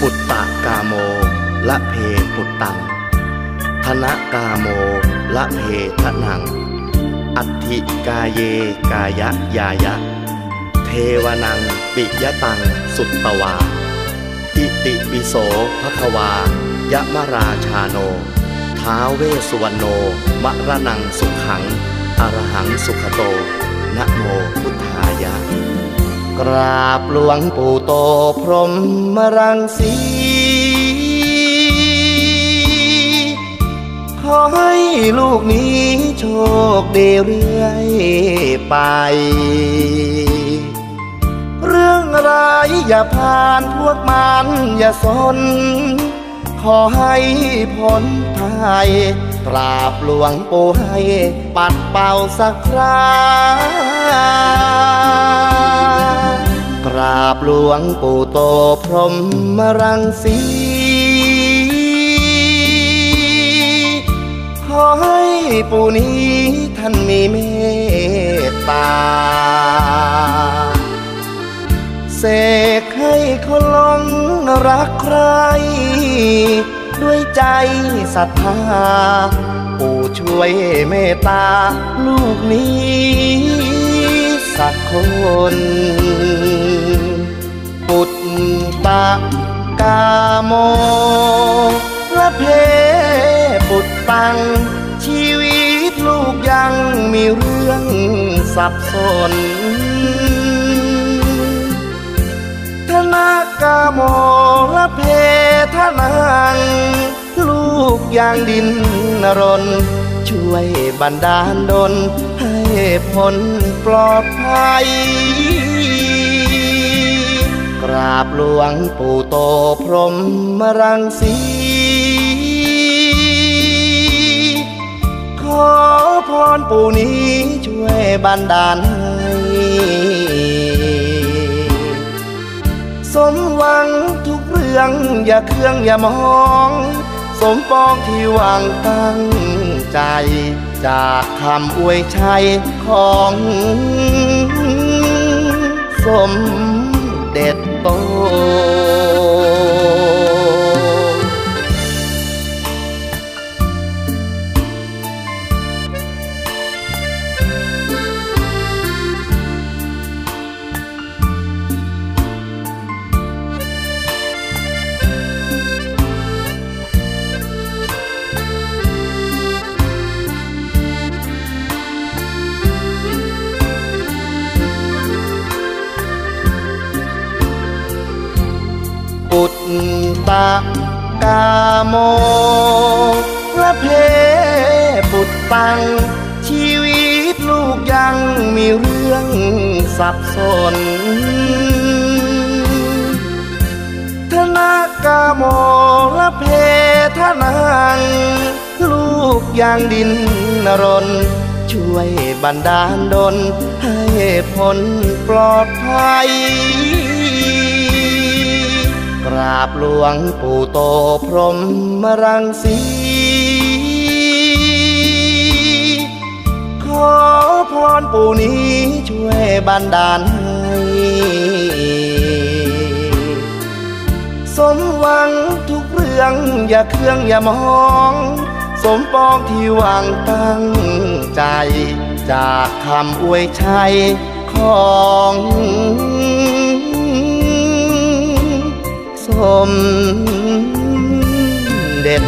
ปุตตะกาโม ละเพปุตตัง ธนกาโม ละเพทนัง อัติกาเยกายะยายะ เทวนังปิยตังสุตตวา อิติปิโสภควายะมราชาโน ท้าเวสุวรรณโนมะระนังสุขังอรหังสุขโตนะโมพุทธายะ กราบหลวงปู่โตพรหมรังสีขอให้ลูกนี้โชคดีเรื่อยไป เรื่องร้ายอย่าผ่านพวกมันอย่าสน ขอให้พ้นภัยกราบหลวงปู่ให้ปัดเป่าสักครา ราบหลวงปู่โตพรหมรังสี ขอให้ปู่นี้ท่านมีเมตตา เสกให้คนหลงรักใคร ด้วยใจศรัทธา ปู่ช่วยเมตตาลูกนี้สักคน ปุตตะกาโมละเพปุตตัง ชีวิตลูกยังมีเรื่องสับสน ธนากาโมละเพทนังลูกย่างดินนรน ช่วยบันดาลดลให้พ้นปลอดภัย ราบหลวงปู่โตพรหมรังสี ขอพรปู่นี้ช่วยบันดาลให้สมหวังทุกเรื่องอย่าเครื่องอย่ามอง สมปองที่หวางตั้งใจ จากคำอวยชัยของสม ដេតពោ ปุตตะกาโมละเพปุตตัง ชีวิตลูกยังมีเรื่องสับสน ธนากาโมละเพทนัง ลูกย่างดินนรน ช่วยบันดาลดลให้พ้นปลอดภัย กราบหลวงปู่โตพรหมรังสี ขอพรปู่นี้ช่วยบันดาลให้สมหวังทุกเรื่องอย่าเครื่องอย่ามอง สมปองที่วางตั้งใจ จากคำอวยชัยของ สมเด็จ